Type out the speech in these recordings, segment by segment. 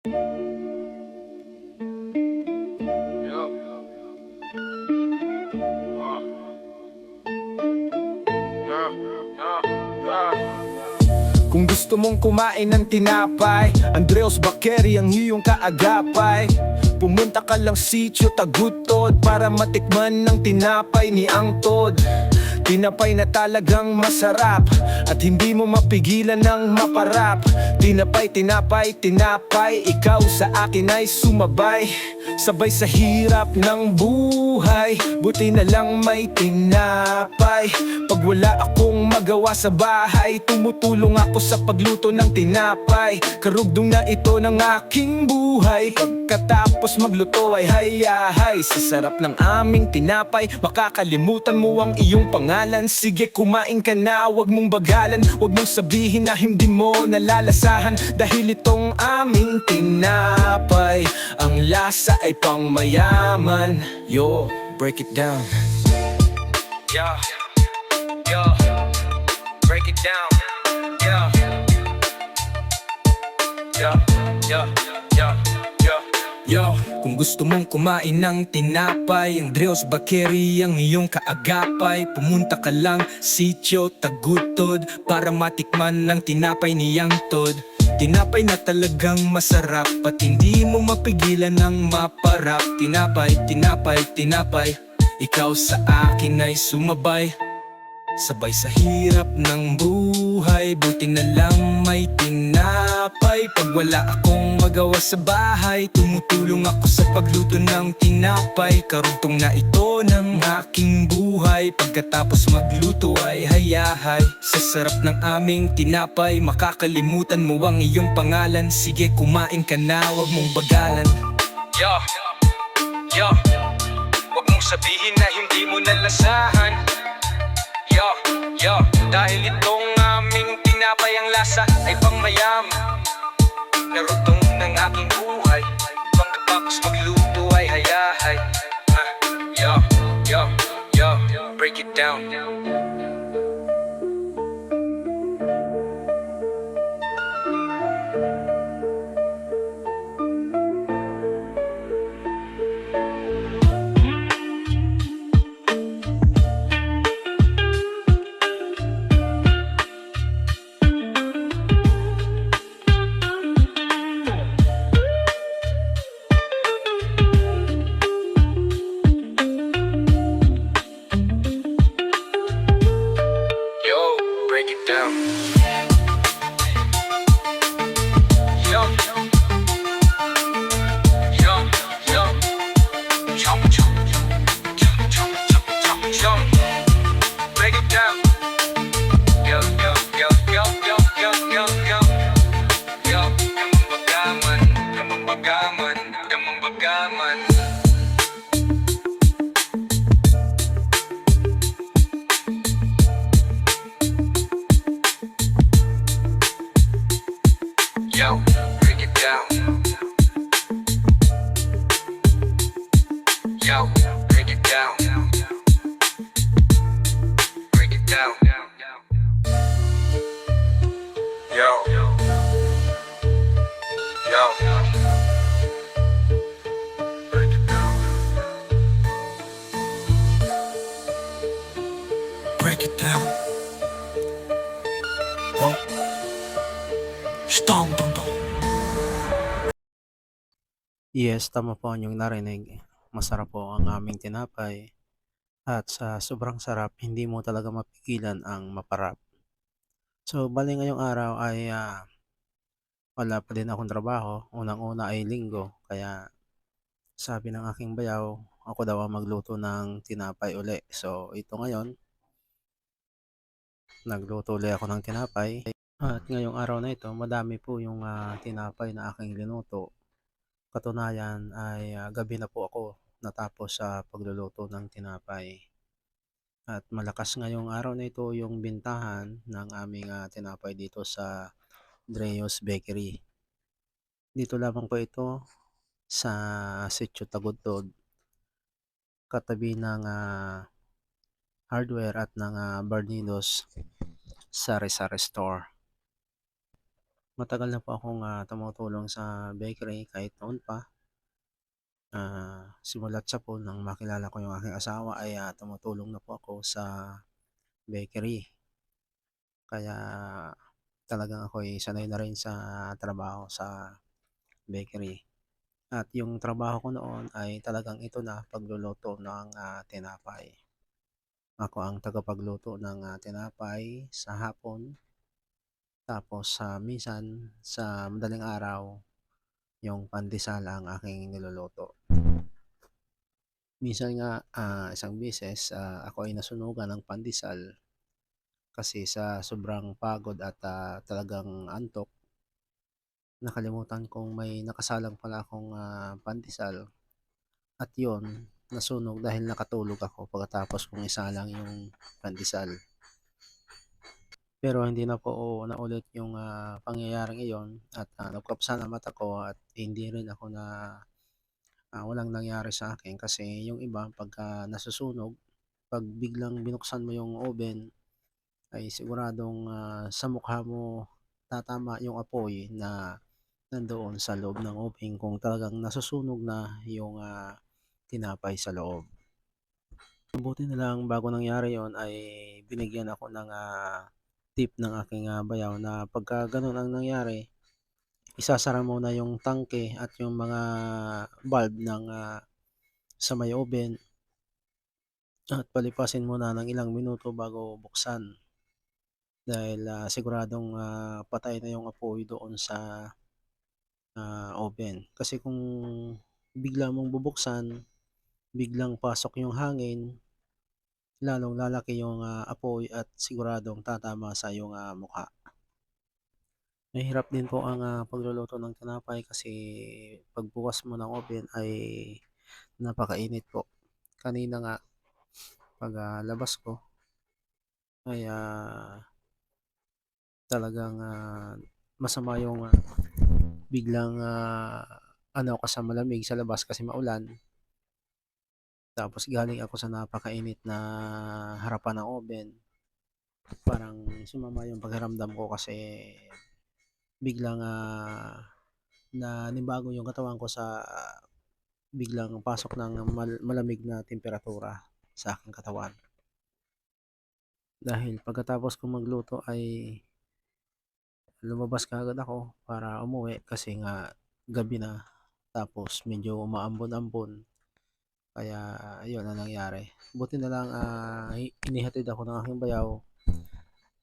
Kung gusto mong kumain ng tinapay Andreos Bakeri ang iyong kaagapay. Pumunta ka lang sitio Tagutod Para matikman ng tinapay ni Angtod Tinapay na talagang masarap At hindi mo mapigilan ng maparap. Tinapay, tinapay, tinapay Ikaw sa akin ay sumabay Sabay sa hirap ng buhay Buti na lang may tinapay. Pag wala akong magawa sa bahay Tumutulong ako sa pagluto ng tinapay. Karugdong na ito ng aking buhay Pagkatapos magluto ay hayahay Sa sarap ng aming tinapay Makakalimutan mo ang iyong pangalan. Sige kumain ka na, wag mong bagalan. Wag mong sabihin na hindi mo nalalasahan Dahil itong aming tinapay Ang lasa ay pang mayaman. Yo, break it down. Yeah, yeah, break it down. Yeah, yeah, yeah, yeah, yeah Yo, kung gusto mong kumain ng tinapay Ang Dreos Bakeri ang iyong kaagapay. Pumunta ka lang sitio Tagutod Para matikman ng tinapay ni Tod Tinapay na talagang masarap At hindi mo mapigilan ng maparap. Tinapay, tinapay, tinapay Ikaw sa akin ay sumabay. Sabay sa hirap ng buhay Buti na lang may tinapay Pag wala akong magawa sa bahay Tumutulong ako sa pagluto ng tinapay. Karugtong na ito ng aking buhay Pagkatapos magluto ay hayahay. Sa sarap ng aming tinapay Makakalimutan mo ang iyong pangalan. Sige kumain ka na, wag mong bagalan. Yo, yo Wag mong sabihin na hindi mo nalasahan. Yo, yo, dahil itong tinapay ang lasa ay pangmayam. Narutong ng aking buhay Pagkatapos magluto ay hayahay. Ah, Yo, yo, yo, break it down Yo, break it down. Yo, break it down. Break it down. Yo. Yo. Break it down. Break it down. Yes, tama po ang narinig. Masarap po ang aming tinapay. At sa sobrang sarap, hindi mo talaga mapigilan ang maparap. So, bali ngayong araw ay ah, wala pa din akong trabaho. Unang-una ay linggo. Kaya sabi ng aking bayaw, ako daw ang magluto ng tinapay uli. So, ito ngayon, nagluto uli ako ng tinapay. At ngayong araw na ito, madami po yung ah, tinapay na aking linuto. Katunayan ay ah, gabi na po ako natapos sa pagluluto ng tinapay. At malakas ngayong araw na ito yung bintahan ng aming ah, tinapay dito sa Dreos Bakery. Dito lamang po ito sa Sitio Tagudtod katabi ng ah, hardware at ng ah, Barnilos Sari Sari Store. Matagal na po akong, ah, tumutulong sa bakery kahit noon pa. Ah, simula't sapul nang makilala ko yung aking asawa ay, ah, tumutulong na po ako sa bakery. Kaya talagang ako'y sanay na rin sa trabaho sa bakery. At yung trabaho ko noon ay talagang ito na pagluluto ng, ah, tinapay. Ako ang tagapagluto ng, ah, tinapay sa hapon. Tapos, sa minsan sa madaling araw, yung pandesal ang aking niluluto. Minsan nga, ah, isang beses, ah, ako ay nasunugan ng pandesal kasi sa sobrang pagod at, ah, talagang antok, nakalimutan kong may nakasalang pala akong, ah, pandesal at yun, nasunog dahil nakatulog ako pagkatapos kong isalang yung pandesal. Pero hindi na po naulit yung, ah, pangyayaring iyon at, ah, nagpapasalamat ako at hindi rin ako na ah, walang nangyari sa akin kasi yung iba pagka nasusunog, 'pag biglang binuksan mo yung oven ay siguradong, ah, sa mukha mo tatama yung apoy na nandoon sa loob ng oven kung talagang nasusunog na yung, ah, tinapay sa loob. Mabuti na lang bago nangyari yun ay binigyan ako ng, ah, tip ng aking, ah, bayaw na pagka gano'n ang nangyari, isasara muna yung tangke at yung mga valve ng, ah, sa may oven at palipasin muna ng ilang minuto bago buksan. Dahil, ah, siguradong, ah, patay na yung apoy doon sa, ah, oven. Kasi kung bigla mong bubuksan, biglang pasok yung hangin, lalong lalaki yung, ah, apoy at siguradong tatama sa iyong, ah, mukha. Mahirap din po ang, ah, pagluluto ng tinapay kasi pagbukas mo ng oven ay napakainit po. Kanina nga, pag, ah, labas ko ay, ah, talagang, ah, masama yung, ah, biglang, ah, ano ka sa malamig sa labas kasi maulan. Tapos galing ako sa napakainit na harapan ng oven. Parang sumama yung pakiramdam ko kasi biglang, ah, nanibago yung katawan ko sa biglang pasok ng mal malamig na temperatura sa aking katawan. Dahil pagkatapos kong magluto ay lumabas kaagad ako para umuwi kasi nga gabi na tapos medyo umaambon-ambon. Kaya ayun ang nangyari. Buti na lang, ah, inihatid ako ng aking bayaw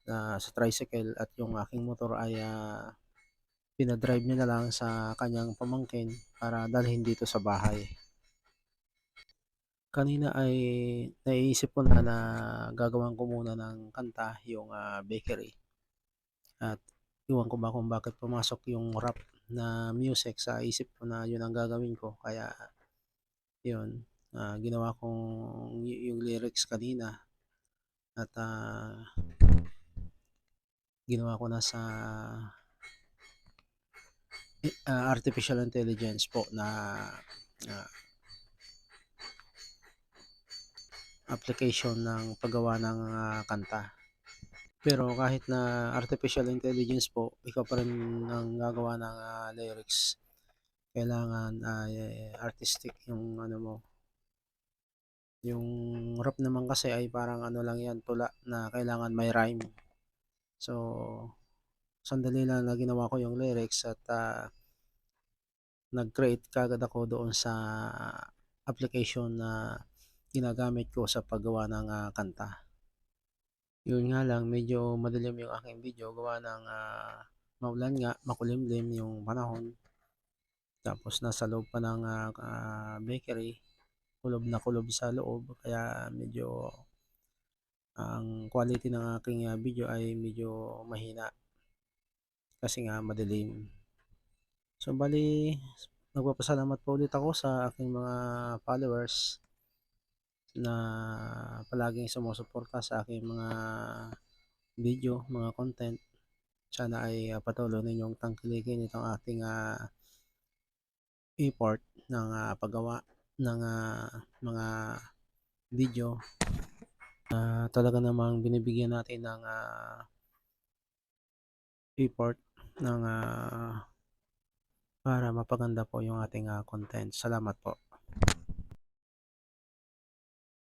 na sa tricycle at yung aking motor ay, ah, pina-drive niya na lang sa kanyang pamangkin para dalhin dito sa bahay. Kanina ay naiisip ko na na gagawan ko muna ng kanta yung, ah, bakery. At ewan ko ba kung bakit pumasok yung rap na music sa isip ko na yun ang gagawin ko kaya yun, ah, ginawa kong yu yung lyrics kanina at, ah, ginawa ko na sa ah, artificial intelligence po na, ah application ng paggawa ng, ah, kanta. Pero kahit na artificial intelligence po, ikaw pa rin ang gagawa ng, ah, lyrics. Kailangan ay artistic yung ano mo. Yung rap naman kasi ay parang ano lang yan, tula na kailangan may rhyme. So, sandali lang na ginawa ko yung lyrics at, ah, nag-create kaagad ako doon sa application na ginagamit ko sa paggawa ng, ah, kanta. Yun nga lang medyo madilim yung aking video gawa ng, ah, maulan nga, makulimlim yung panahon. Tapos nasa loob pa ng, ah, ah, bakery, kulob na kulob sa loob kaya medyo ang quality ng aking, ah, video ay medyo mahina. Kasi nga madilim. So bale, nagpapasalamat po ulit ako sa aking mga followers na palaging sumusuporta sa aking mga video, mga content. Sana ay, ah, patuloy ninyong tangkilikin itong aking, ah effort ng, ah, paggawa ng, ah, mga video na talaga namang binibigyan natin ng, ah effort ng, ah para mapaganda po yung ating, ah, content. Salamat po.